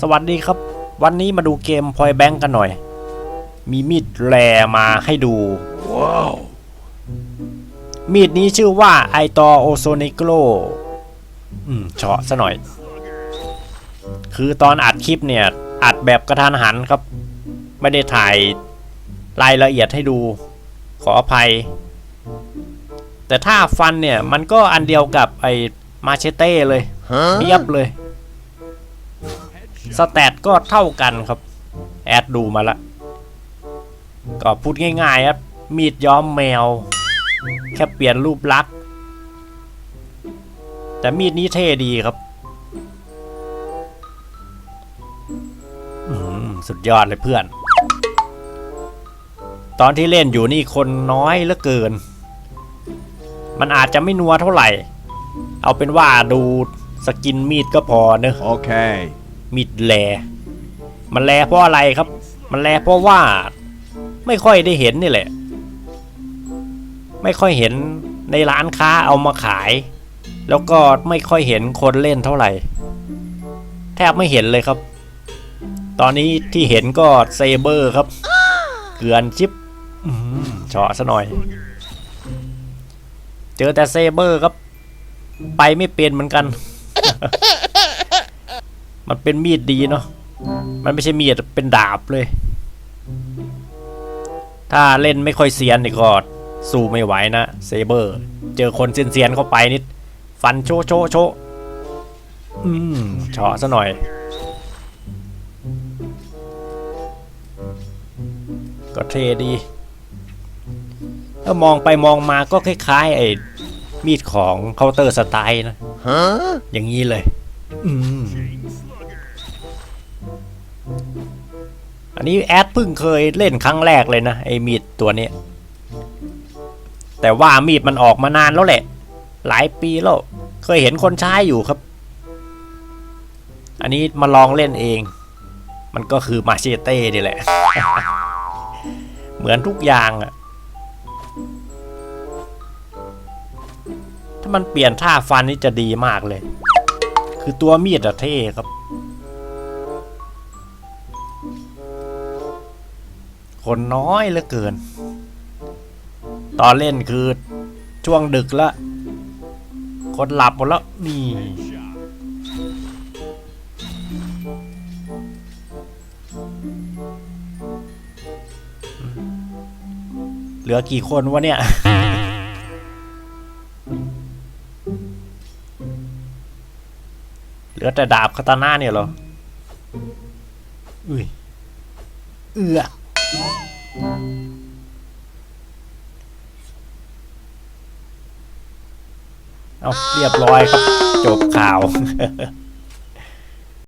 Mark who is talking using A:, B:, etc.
A: สวัสดีครับ วันนี้มาดูเกมพอยแบงกันหน่อย มีมีดแรมาให้ดู ว้าว มีดนี้ชื่อว่าไอตอโอโซนิโกลอืมเฉาะซะหน่อย คือตอนอัดคลิปเนี่ย อัดแบบกระทันหันครับ ไม่ได้ถ่ายรายละเอียดให้ดู ขออภัย แต่ถ้าฟันเนี่ย มันก็อันเดียวกับไอมาเชเต้เลยเทียบเลย สแตทก็เท่ากันครับ แอดดูมาละ ก็พูดง่ายๆครับ มีดย้อมแมว แค่เปลี่ยนรูปลักษณ์ แต่มีดนี้เท่ดีครับสุดยอดเลยเพื่อน ตอนที่เล่นอยู่นี่คนน้อยเหลือเกิน มันอาจจะไม่นัวเท่าไหร่ เอาเป็นว่าดูสกินมีดก็พอเนอะ
B: Okay.
A: มิดแล มันแลเพราะอะไรครับ มันแลเพราะว่าไม่ค่อยได้เห็นนี่แหละ ไม่ค่อยเห็นในร้านค้าเอามาขาย แล้วก็ไม่ค่อยเห็นคนเล่นเท่าไหร่ แทบไม่เห็นเลยครับ ตอนนี้ที่เห็นก็เซเบอร์ครับเกลือนชิปอืมเฉาะซะหน่อย เจอแต่เซเบอร์ครับ ไปไม่เป็นเหมือนกัน มันเป็นมีดดีเนาะมันไม่ใช่มีดเป็นดาบเลย ถ้าเล่นไม่ค่อยเซียนนี่ก็สู้ไม่ไหวนะเซเบอร์ เจอคนเซียนๆเข้าไปนิด ฟันโชโชโชอืมเฉาะซะหน่อย ก็เท่ดีถ้ามองไปมองมาก็คล้ายๆ ไอ้มีดของเคาน์เตอร์สไตล์นะ
B: Huh?
A: อย่างนี้เลย อืม อันนี้แอดเพิ่งเคยเล่นครั้งแรกเลยนะไอ้มีดตัวนี้ แต่ว่ามีดมันออกมานานแล้วแหละ หลายปีแล้ว เคยเห็นคนใช้อยู่ครับ อันนี้มาลองเล่นเอง มันก็คือมาเชเต้นี่แหละ เหมือนทุกอย่างอะถ้ามันเปลี่ยนท่าฟันนี่จะดีมากเลย คือตัวมีดอะเท่ครับ คนน้อยเหลือเกิน ตอนเล่นคือช่วงดึกละ คนหลับหมดแล้ว นี่ เหลือกี่คนวะเนี่ยเหลือแต่ดาบคาตาน่าเนี่ยเหรอ อุ้ย เอือ เอาเรียบร้อยครับ จบข่าว